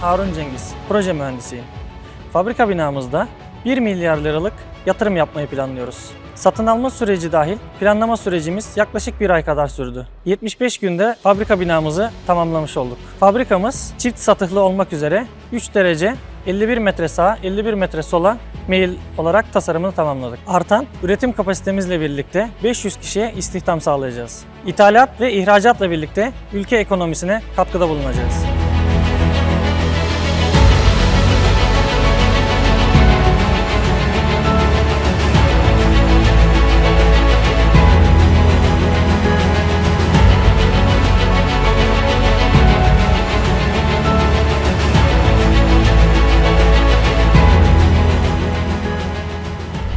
Harun Cengiz, proje mühendisiyim. Fabrika binamızda 1 milyar liralık yatırım yapmayı planlıyoruz. Satın alma süreci dahil planlama sürecimiz yaklaşık bir ay kadar sürdü. 75 günde fabrika binamızı tamamlamış olduk. Fabrikamız çift satıhlı olmak üzere 3 derece 51 metre sağa 51 metre sola meyil olarak tasarımını tamamladık. Artan üretim kapasitemizle birlikte 500 kişiye istihdam sağlayacağız. İthalat ve ihracatla birlikte ülke ekonomisine katkıda bulunacağız.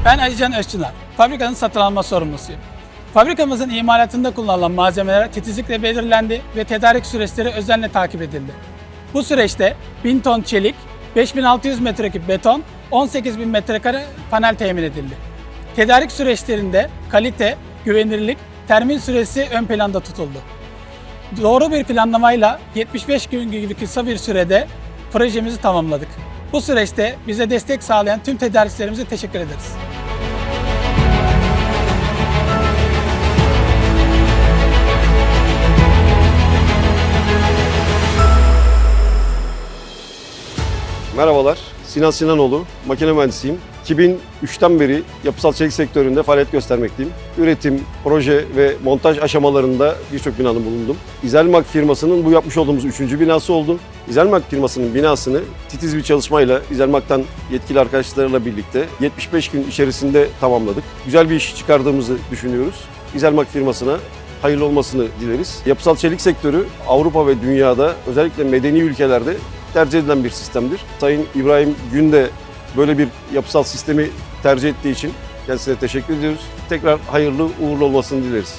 Ben Alican Özçınar, fabrikanın satın alma sorumlusuyum. Fabrikamızın imalatında kullanılan malzemeler titizlikle belirlendi ve tedarik süreçleri özenle takip edildi. Bu süreçte 1000 ton çelik, 5600 metreküp beton, 18000 metrekare panel temin edildi. Tedarik süreçlerinde kalite, güvenilirlik, termin süresi ön planda tutuldu. Doğru bir planlamayla 75 gün gibi kısa bir sürede projemizi tamamladık. Bu süreçte bize destek sağlayan tüm tedarikçilerimize teşekkür ederiz. Merhabalar, Sinan Sinanoğlu, makine mühendisiyim. 2003'ten beri yapısal çelik sektöründe faaliyet göstermekteyim. Üretim, proje ve montaj aşamalarında birçok binanın bulundum. İzelmak firmasının bu yapmış olduğumuz üçüncü binası oldu. İzelmak firmasının binasını titiz bir çalışmayla İzelmak'tan yetkili arkadaşlarla birlikte 75 gün içerisinde tamamladık. Güzel bir iş çıkardığımızı düşünüyoruz. İzelmak firmasına hayırlı olmasını dileriz. Yapısal çelik sektörü Avrupa ve dünyada özellikle medeni ülkelerde tercih edilen bir sistemdir. Sayın İbrahim Gün de böyle bir yapısal sistemi tercih ettiği için kendisine teşekkür ediyoruz. Tekrar hayırlı uğurlu olmasını dileriz.